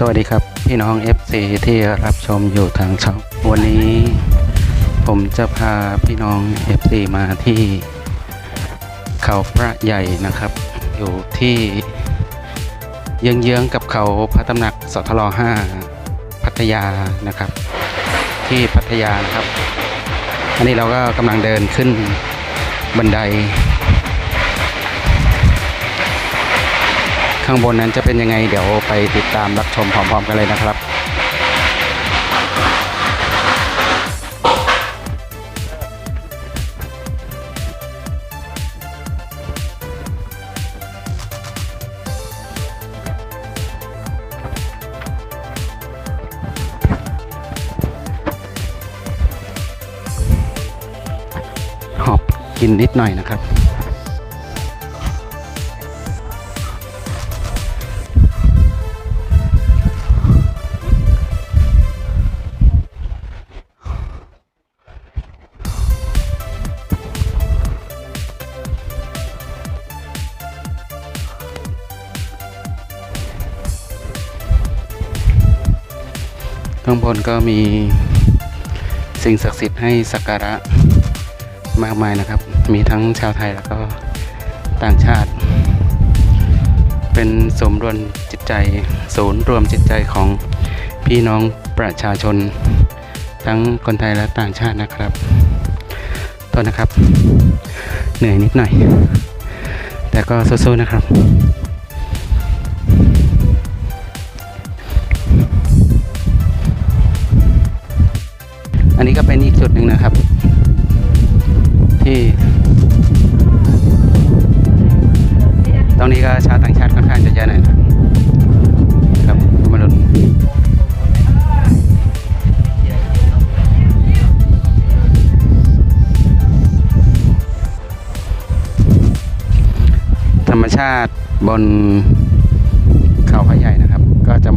สวัสดีครับพี่น้อง FC ที่รับชมอยู่ทางช่อง วันนี้ผมจะพาพี่น้อง FC มาที่เขาพระใหญ่นะครับ อยู่ที่เยื้องๆกับเขาพระตำหนักสทล5พัทยานะครับ ที่พัทยานะครับ อันนี้เราก็กำลังเดินขึ้นบันได ข้างบนนั้นจะเป็นยังไงเดี๋ยวไปติดตามรับชมพร้อมๆกันเลยนะครับหอบกินนิดหน่อยนะครับ ข้างบนก็มีสิ่งศักดิ์สิทธิ์ให้สักการะมากมายนะครับ มีทั้งชาวไทยแล้วก็ต่างชาติ เป็นสมรวมจิตใจ ศูนย์รวมจิตใจของพี่น้องประชาชน ทั้งคนไทยและต่างชาตินะครับโทษนะครับ เหนื่อยนิดหน่อย แต่ก็สู้ๆนะครับ นี้ก็ชาวต่างชาติค่อนข้างจะเยอะหน่อยนะครับมาลุนธรรมชาติบนเขาพระใหญ่นะครับ ก็จะ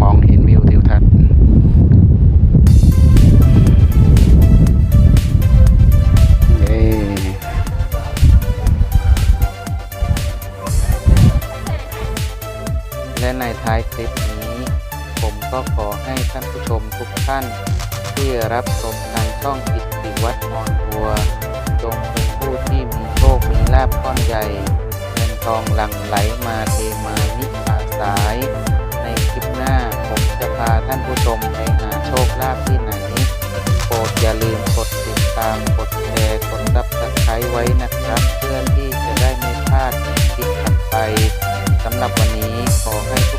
และในท้ายคลิปนี้ ผมก็ขอให้ท่านผู้ชมทุกท่าน ที่รับชมทางช่องกิตติวัฒน์ออนทัวร์จงเป็นผู้ที่มีโชค มีลาภก้อนใหญ่ เงินทองหลั่งไหลมาเทมานิอาสาย ขอให้